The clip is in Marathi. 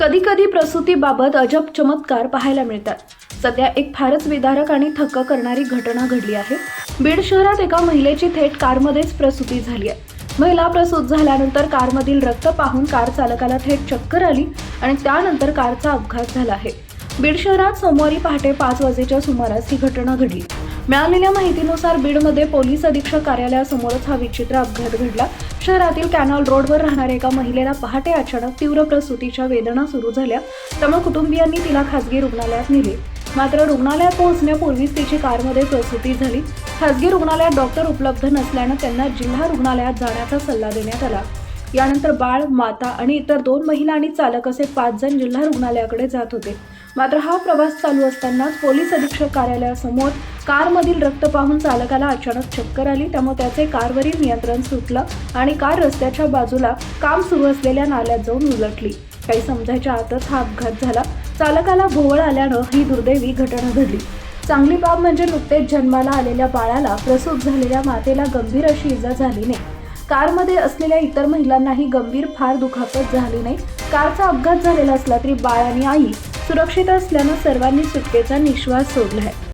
कधी कधी प्रसूतीबाबत अजब चमत्कार पाहायला मिळतात. सध्या एक फारच विदारक आणि थक्क करणारी घटना घडली आहे. बीड शहरात एका महिलेची थेट कारमध्येच प्रसूती झाली आहे. महिला प्रसूत झाल्यानंतर कारमधील रक्त पाहून कार चालकाला थेट चक्कर आली आणि त्यानंतर कारचा अपघात झाला आहे. बीड शहरात सोमवारी पहाटे पाच वाजेच्या सुमारास ही घटना घडली. मिळालेल्या माहितीनुसार बीडमध्ये पोलीस अधीक्षक कार्यालयासमोरच हा विचित्र अपघात घडला. शहरातील कॅनॉल रोडवर राहणाऱ्या एका महिलेला पहाटे अचानक तीव्र प्रसूतीच्या वेदना सुरू झाल्या. त्यामुळे कुटुंबियांनी तिला खासगी रुग्णालयात नेले. मात्र रुग्णालयात पोहोचण्यापूर्वीच तिची कारमध्ये प्रसूती झाली. खासगी रुग्णालयात डॉक्टर उपलब्ध नसल्यानं त्यांना जिल्हा रुग्णालयात जाण्याचा सल्ला देण्यात आला. यानंतर बाळ माता आणि इतर दोन महिला आणि चालक असे पाच जण जिल्हा रुग्णालयाकडे जात होते. मात्र हा प्रवास चालू असतानाच पोलीस अधीक्षक कार्यालयासमोर कारमधील रक्त पाहून चालकाला अचानक चक्कर आली. त्यामुळे त्याचे कारवरील नियंत्रण सुटलं आणि कार रस्त्याच्या बाजूला काम सुरू असलेल्या नाल्यात जाऊन उलटली. काही समजायच्या आतच हा अपघात झाला. चालकाला भोवळ आल्यानं ही दुर्दैवी घटना घडली. चांगली बाब म्हणजे नुकतेच जन्माला आलेल्या बाळाला प्रसूत झालेल्या मातेला गंभीर अशी इजा झाली नाही. कारमध्ये असलेल्या इतर महिलांनाही गंभीर फार दुखापत झाली नाही. कारचा अपघात झालेला असला तरी बाळ आणि आई सुरक्षित असल्यानं सर्वांनी सुटकेचा निश्वास सोडला आहे